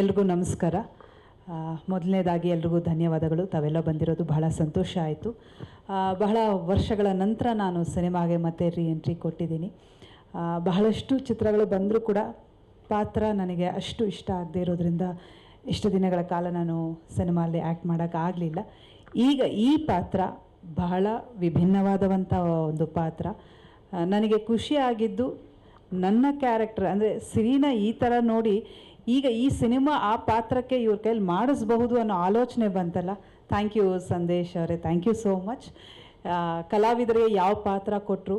ಎಲ್ರಿಗೂ ನಮಸ್ಕಾರ. ಮೊದಲನೇದಾಗಿ ಎಲ್ರಿಗೂ ಧನ್ಯವಾದಗಳು. ತಾವೆಲ್ಲ ಬಂದಿರೋದು ಬಹಳ ಸಂತೋಷ ಆಯಿತು. ಬಹಳ ವರ್ಷಗಳ ನಂತರ ನಾನು ಸಿನಿಮಾಗೆ ಮತ್ತೆ ರೀ ಎಂಟ್ರಿ ಕೊಟ್ಟಿದ್ದೀನಿ ಬಹಳಷ್ಟು ಚಿತ್ರಗಳು ಬಂದರೂ ಕೂಡ ಪಾತ್ರ ನನಗೆ ಅಷ್ಟು ಇಷ್ಟ ಆಗದೆ ಇರೋದ್ರಿಂದ ಇಷ್ಟು ದಿನಗಳ ಕಾಲ ನಾನು ಸಿನಿಮಾಲ್ಲಿ ಆ್ಯಕ್ಟ್ ಮಾಡೋಕ್ಕಾಗಲಿಲ್ಲ ಈಗ ಈ ಪಾತ್ರ ಬಹಳ ವಿಭಿನ್ನವಾದವಂಥ ಒಂದು ಪಾತ್ರ. ನನಗೆ ಖುಷಿ ಆಗಿದ್ದು ನನ್ನ ಕ್ಯಾರೆಕ್ಟರ್ ಅಂದರೆ ಸಿರಿನ ಈ ಥರ ನೋಡಿ ಈಗ ಈ ಸಿನಿಮಾ ಆ ಪಾತ್ರಕ್ಕೆ ಇವ್ರ ಕೈಲಿ ಮಾಡಿಸ್ಬಹುದು ಅನ್ನೋ ಆಲೋಚನೆ ಬಂತಲ್ಲ? ಥ್ಯಾಂಕ್ ಯು ಸಂದೇಶ್ ಅವರೇ. ಥ್ಯಾಂಕ್ ಯು ಸೋ ಮಚ್ ಕಲಾವಿದರಿಗೆ ಯಾವ ಪಾತ್ರ ಕೊಟ್ಟರು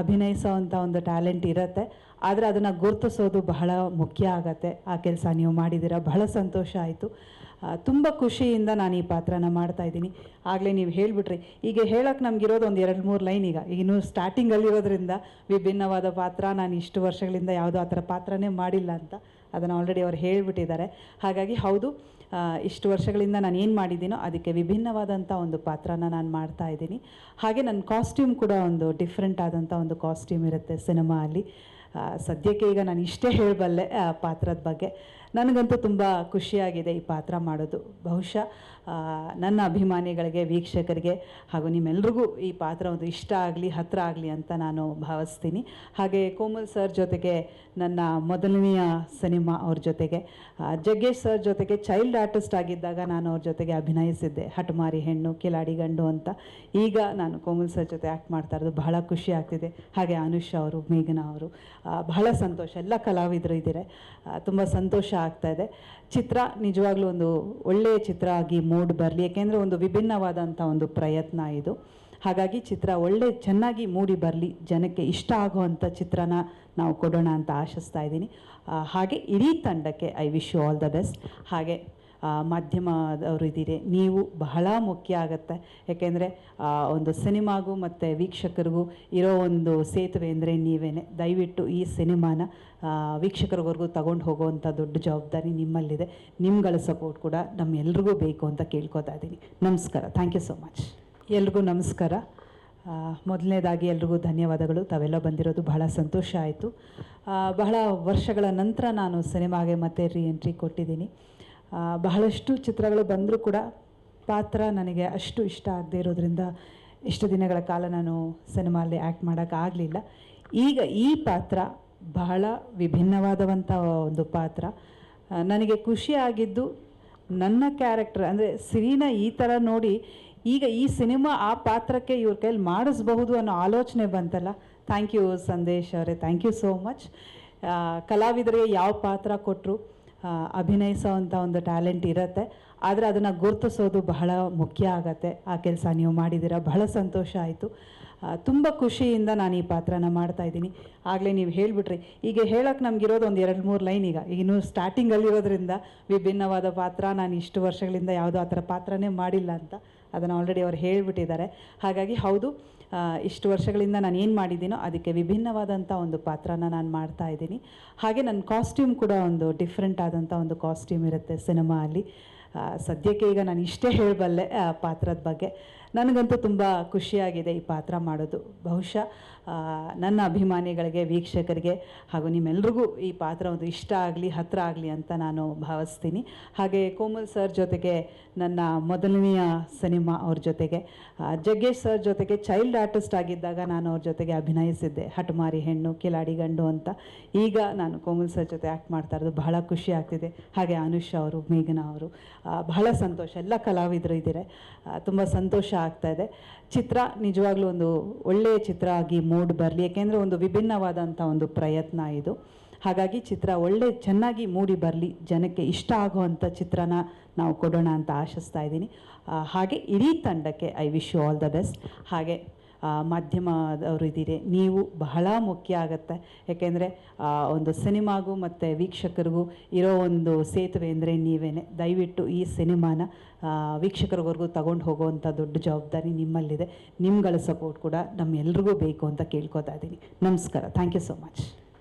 ಅಭಿನಯಿಸೋವಂಥ ಒಂದು ಟ್ಯಾಲೆಂಟ್ ಇರುತ್ತೆ. ಆದರೆ ಅದನ್ನು ಗುರುತಿಸೋದು ಬಹಳ ಮುಖ್ಯ ಆಗತ್ತೆ. ಆ ಕೆಲಸ ನೀವು ಮಾಡಿದ್ದೀರಾ? ಬಹಳ ಸಂತೋಷ ಆಯಿತು. ತುಂಬ ಖುಷಿಯಿಂದ ನಾನು ಈ ಪಾತ್ರನ ಮಾಡ್ತಾ ಇದ್ದೀನಿ. ಆಗಲೇ ನೀವು ಹೇಳಿಬಿಟ್ರಿ. ಈಗ ಹೇಳೋಕ್ಕೆ ನಮಗಿರೋದು ಒಂದು ಎರಡು ಮೂರು ಲೈನ್ ಈಗ. ಇನ್ನು ಸ್ಟಾರ್ಟಿಂಗಲ್ಲಿರೋದ್ರಿಂದ ವಿಭಿನ್ನವಾದ ಪಾತ್ರ, ನಾನು ಇಷ್ಟು ವರ್ಷಗಳಿಂದ ಯಾವುದೋ ಆ ಥರ ಪಾತ್ರನೇ ಮಾಡಿಲ್ಲ ಅಂತ. ಅದನ್ನು ಆಲ್ರೆಡಿ ಅವ್ರು ಹೇಳಿಬಿಟ್ಟಿದ್ದಾರೆ. ಹಾಗಾಗಿ ಹೌದು ಇಷ್ಟು ವರ್ಷಗಳಿಂದ ನಾನು ಏನು ಮಾಡಿದ್ದೀನೋ ಅದಕ್ಕೆ ವಿಭಿನ್ನವಾದಂಥ ಒಂದು ಪಾತ್ರನ ನಾನು ಮಾಡ್ತಾ ಇದ್ದೀನಿ. ಹಾಗೆ ನನ್ನ ಕಾಸ್ಟ್ಯೂಮ್ ಕೂಡ ಒಂದು ಡಿಫ್ರೆಂಟ್ ಆದಂಥ ಒಂದು ಕಾಸ್ಟ್ಯೂಮ್ ಇರುತ್ತೆ ಸಿನಿಮಾ ಅಲ್ಲಿ. ಸದ್ಯಕ್ಕೆ ಈಗ ನಾನು ಇಷ್ಟೇ ಹೇಳಬಲ್ಲೆ, ಆ, ಪಾತ್ರದ ಬಗ್ಗೆ. ನನಗಂತೂ ತುಂಬ ಖುಷಿಯಾಗಿದೆ ಈ ಪಾತ್ರ ಮಾಡೋದು. ಬಹುಶಃ ನನ್ನ ಅಭಿಮಾನಿಗಳಿಗೆ, ವೀಕ್ಷಕರಿಗೆ ಹಾಗೂ ನಿಮ್ಮೆಲ್ರಿಗೂ ಈ ಪಾತ್ರ ಒಂದು ಇಷ್ಟ ಆಗಲಿ, ಹತ್ರ ಆಗಲಿ ಅಂತ ನಾನು ಭಾವಿಸ್ತೀನಿ. ಹಾಗೆ ಕೋಮಲ್ ಸರ್ ಜೊತೆಗೆ ನನ್ನ ಮೊದಲನೆಯ ಸಿನಿಮಾ ಅವ್ರ ಜೊತೆಗೆ ಜಗ್ಗೇಶ್ ಸರ್ ಜೊತೆಗೆ ಚೈಲ್ಡ್ ಆರ್ಟಿಸ್ಟ್ ಆಗಿದ್ದಾಗ ನಾನು ಅವ್ರ ಜೊತೆಗೆ ಅಭಿನಯಿಸಿದ್ದೆ. ಹಠಮಾರಿ ಹೆಣ್ಣು, ಕಿಲಾಡಿ ಗಂಡು ಅಂತ. ಈಗ ನಾನು ಕೋಮಲ್ ಸರ್ ಜೊತೆ ಆ್ಯಕ್ಟ್ ಮಾಡ್ತಾ ಇರೋದು ಬಹಳ ಖುಷಿ ಆಗ್ತಿದೆ. ಹಾಗೆ ಅನುಷ್ ಅವರು, ಮೇಘನಾ ಅವರು ಬಹಳ ಸಂತೋಷ. ಎಲ್ಲ ಕಲಾವಿದರು ಇದ್ದೀರೆ. ತುಂಬ ಸಂತೋಷ ಆಗ್ತಾ ಇದೆ. ಚಿತ್ರ ನಿಜವಾಗ್ಲೂ ಒಂದು ಒಳ್ಳೆಯ ಚಿತ್ರ ಆಗಿ ಮೂಡ್ ಬರಲಿ, ಯಾಕೆಂದರೆ ಒಂದು ವಿಭಿನ್ನವಾದಂಥ ಒಂದು ಪ್ರಯತ್ನ ಇದು. ಹಾಗಾಗಿ ಚಿತ್ರ ಒಳ್ಳೆ, ಚೆನ್ನಾಗಿ ಮೂಡಿ ಬರಲಿ, ಜನಕ್ಕೆ ಇಷ್ಟ ಆಗುವಂಥ ಚಿತ್ರನ ನಾವು ಕೊಡೋಣ ಅಂತ ಆಶಿಸ್ತಾ ಇದ್ದೀನಿ. ಹಾಗೆ ಇಡೀ ತಂಡಕ್ಕೆ I wish you all the best ಹಾಗೆ ಮಾಧ್ಯಮದವರು ಇದ್ದೀರಿ. ನೀವು ಬಹಳ ಮುಖ್ಯ ಆಗುತ್ತೆ. ಯಾಕೆಂದರೆ ಒಂದು ಸಿನಿಮಾಗೂ ಮತ್ತು ವೀಕ್ಷಕರಿಗೂ ಇರೋ ಒಂದು ಸೇತುವೆ ಅಂದರೆ ನೀವೇನೆ. ದಯವಿಟ್ಟು ಈ ಸಿನಿಮಾನ ವೀಕ್ಷಕರವರೆಗೂ ತಗೊಂಡು ಹೋಗುವಂಥ ದೊಡ್ಡ ಜವಾಬ್ದಾರಿ ನಿಮ್ಮಲ್ಲಿದೆ. ನಿಮ್ಗಳ ಸಪೋರ್ಟ್ ಕೂಡ ನಮ್ಮೆಲ್ರಿಗೂ ಬೇಕು ಅಂತ ಕೇಳ್ಕೊತಾ ಇದ್ದೀನಿ. ನಮಸ್ಕಾರ. ಥ್ಯಾಂಕ್ ಯು ಸೋ ಮಚ್ ಎಲ್ರಿಗೂ ನಮಸ್ಕಾರ. ಮೊದಲನೇದಾಗಿ ಎಲ್ರಿಗೂ ಧನ್ಯವಾದಗಳು. ತಾವೆಲ್ಲ ಬಂದಿರೋದು ಬಹಳ ಸಂತೋಷ ಆಯಿತು. ಬಹಳ ವರ್ಷಗಳ ನಂತರ ನಾನು ಸಿನಿಮಾಗೆ ಮತ್ತೆ ರೀ ಎಂಟ್ರಿ ಕೊಟ್ಟಿದ್ದೀನಿ. ಬಹಳಷ್ಟು ಚಿತ್ರಗಳು ಬಂದರೂ ಕೂಡ ಪಾತ್ರ ನನಗೆ ಅಷ್ಟು ಇಷ್ಟ ಆಗದೆ ಇರೋದ್ರಿಂದ ಇಷ್ಟು ದಿನಗಳ ಕಾಲ ನಾನು ಸಿನಿಮಾಲ್ಲಿ ಆ್ಯಕ್ಟ್ ಮಾಡೋಕ್ಕಾಗಲಿಲ್ಲ ಈಗ ಈ ಪಾತ್ರ ಬಹಳ ವಿಭಿನ್ನವಾದವಂಥ ಒಂದು ಪಾತ್ರ. ನನಗೆ ಖುಷಿ ಆಗಿದ್ದು ನನ್ನ ಕ್ಯಾರೆಕ್ಟರ್ ಅಂದರೆ ಸಿರಿನ ಈ ಥರ ನೋಡಿ ಈಗ ಈ ಸಿನಿಮಾ ಆ ಪಾತ್ರಕ್ಕೆ ಇವ್ರ ಕೈಲಿ ಮಾಡಿಸ್ಬಹುದು ಅನ್ನೋ ಆಲೋಚನೆ ಬಂತಲ್ಲ. ಥ್ಯಾಂಕ್ ಯು ಸಂದೇಶ್ ಅವರೇ ಥ್ಯಾಂಕ್ ಯು ಸೋ ಮಚ್ ಕಲಾವಿದರಿಗೆ ಯಾವ ಪಾತ್ರ ಕೊಟ್ಟರು ಅಭಿನಯಿಸೋವಂಥ ಒಂದು ಟ್ಯಾಲೆಂಟ್ ಇರುತ್ತೆ. ಆದರೆ ಅದನ್ನು ಗುರುತಿಸೋದು ಬಹಳ ಮುಖ್ಯ ಆಗತ್ತೆ. ಆ ಕೆಲಸ ನೀವು ಮಾಡಿದ್ದೀರಾ, ಬಹಳ ಸಂತೋಷ ಆಯಿತು. ತುಂಬ ಖುಷಿಯಿಂದ ನಾನು ಈ ಪಾತ್ರನ ಮಾಡ್ತಾ ಇದ್ದೀನಿ. ಆಗಲೇ ನೀವು ಹೇಳಿಬಿಟ್ರಿ. ಈಗ ಹೇಳೋಕ್ಕೆ ನಮಗಿರೋದು ಒಂದು ಎರಡು ಮೂರು ಲೈನ್ ಈಗ. ಇನ್ನು ಸ್ಟಾರ್ಟಿಂಗಲ್ಲಿರೋದ್ರಿಂದ ವಿಭಿನ್ನವಾದ ಪಾತ್ರ, ನಾನು ಇಷ್ಟು ವರ್ಷಗಳಿಂದ ಯಾವುದೋ ಆ ಥರ ಪಾತ್ರನೇ ಮಾಡಿಲ್ಲ ಅಂತ ಅದನ್ನು ಆಲ್ರೆಡಿ ಅವ್ರು ಹೇಳಿಬಿಟ್ಟಿದ್ದಾರೆ. ಹಾಗಾಗಿ ಹೌದು ಇಷ್ಟು ವರ್ಷಗಳಿಂದ ನಾನು ಏನು ಮಾಡಿದ್ದೀನೋ ಅದಕ್ಕೆ ವಿಭಿನ್ನವಾದಂಥ ಒಂದು ಪಾತ್ರನ ನಾನು ಮಾಡ್ತಾ ಇದ್ದೀನಿ. ಹಾಗೆ ನನ್ನ ಕಾಸ್ಟ್ಯೂಮ್ ಕೂಡ ಒಂದು ಡಿಫ್ರೆಂಟ್ ಆದಂಥ ಒಂದು ಕಾಸ್ಟ್ಯೂಮ್ ಇರುತ್ತೆ ಸಿನಿಮಾ ಅಲ್ಲಿ. ಸದ್ಯಕ್ಕೆ ಈಗ ನಾನು ಇಷ್ಟೇ ಹೇಳಬಲ್ಲೆ, ಆ, ಪಾತ್ರದ ಬಗ್ಗೆ. ನನಗಂತೂ ತುಂಬ ಖುಷಿಯಾಗಿದೆ ಈ ಪಾತ್ರ ಮಾಡೋದು. ಬಹುಶಃ ನನ್ನ ಅಭಿಮಾನಿಗಳಿಗೆ, ವೀಕ್ಷಕರಿಗೆ ಹಾಗೂ ನಿಮ್ಮೆಲ್ರಿಗೂ ಈ ಪಾತ್ರ ಒಂದು ಇಷ್ಟ ಆಗಲಿ, ಹತ್ರ ಆಗಲಿ ಅಂತ ನಾನು ಭಾವಿಸ್ತೀನಿ. ಹಾಗೆ ಕೋಮಲ್ ಸರ್ ಜೊತೆಗೆ ನನ್ನ ಮೊದಲನೆಯ ಸಿನಿಮಾ ಅವ್ರ ಜೊತೆಗೆ ಜಗ್ಗೇಶ್ ಸರ್ ಜೊತೆಗೆ ಚೈಲ್ಡ್ ಆರ್ಟಿಸ್ಟ್ ಆಗಿದ್ದಾಗ ನಾನು ಅವ್ರ ಜೊತೆಗೆ ಅಭಿನಯಿಸಿದ್ದೆ. ಹಠಮಾರಿ ಹೆಣ್ಣು, ಕಿಲಾಡಿ ಗಂಡು ಅಂತ. ಈಗ ನಾನು ಕೋಮಲ್ ಸರ್ ಜೊತೆ ಆ್ಯಕ್ಟ್ ಮಾಡ್ತಾ ಇರೋದು ಬಹಳ ಖುಷಿ ಆಗ್ತಿದೆ. ಹಾಗೆ ಅನುಷ್ ಅವರು, ಮೇಘನಾ ಅವರು ಬಹಳ ಸಂತೋಷ. ಎಲ್ಲ ಕಲಾವಿದರು ಇದ್ದಾರೆ. ತುಂಬ ಸಂತೋಷ ಆಗ್ತಾ ಇದೆ. ಚಿತ್ರ ನಿಜವಾಗ್ಲೂ ಒಂದು ಒಳ್ಳೆಯ ಚಿತ್ರ ಆಗಿ ಮೂಡ್ ಬರಲಿ. ಯಾಕೆಂದರೆ ಒಂದು ವಿಭಿನ್ನವಾದಂಥ ಒಂದು ಪ್ರಯತ್ನ ಇದು. ಹಾಗಾಗಿ ಚಿತ್ರ ಒಳ್ಳೆ, ಚೆನ್ನಾಗಿ ಮೂಡಿ ಬರಲಿ. ಜನಕ್ಕೆ ಇಷ್ಟ ಆಗುವಂಥ ಚಿತ್ರನ ನಾವು ಕೊಡೋಣ ಅಂತ ಆಶಿಸ್ತಾ ಇದ್ದೀನಿ. ಹಾಗೆ ಇಡೀ ತಂಡಕ್ಕೆ I wish you all the best ಹಾಗೆ ಮಾಧ್ಯಮದವರು ಇದ್ದೀರಿ. ನೀವು ಬಹಳ ಮುಖ್ಯ ಆಗುತ್ತೆ. ಯಾಕೆಂದರೆ ಒಂದು ಸಿನಿಮಾಗೂ ಮತ್ತು ವೀಕ್ಷಕರಿಗೂ ಇರೋ ಒಂದು ಸೇತುವೆ ಅಂದರೆ ನೀವೇನೆ. ದಯವಿಟ್ಟು ಈ ಸಿನಿಮಾನ ವೀಕ್ಷಕರವರೆಗೂ ವೀಕ್ಷಕರಿವರೆಗೂ ತಗೊಂಡು ಹೋಗುವಂಥ ದೊಡ್ಡ ಜವಾಬ್ದಾರಿ ನಿಮ್ಮಲ್ಲಿದೆ. ನಿಮ್ಗಳ ಸಪೋರ್ಟ್ ಕೂಡ ನಮ್ಮೆಲ್ರಿಗೂ ಬೇಕು ಅಂತ ಕೇಳ್ಕೊತಾ ಇದ್ದೀನಿ. ನಮಸ್ಕಾರ. Thank you so much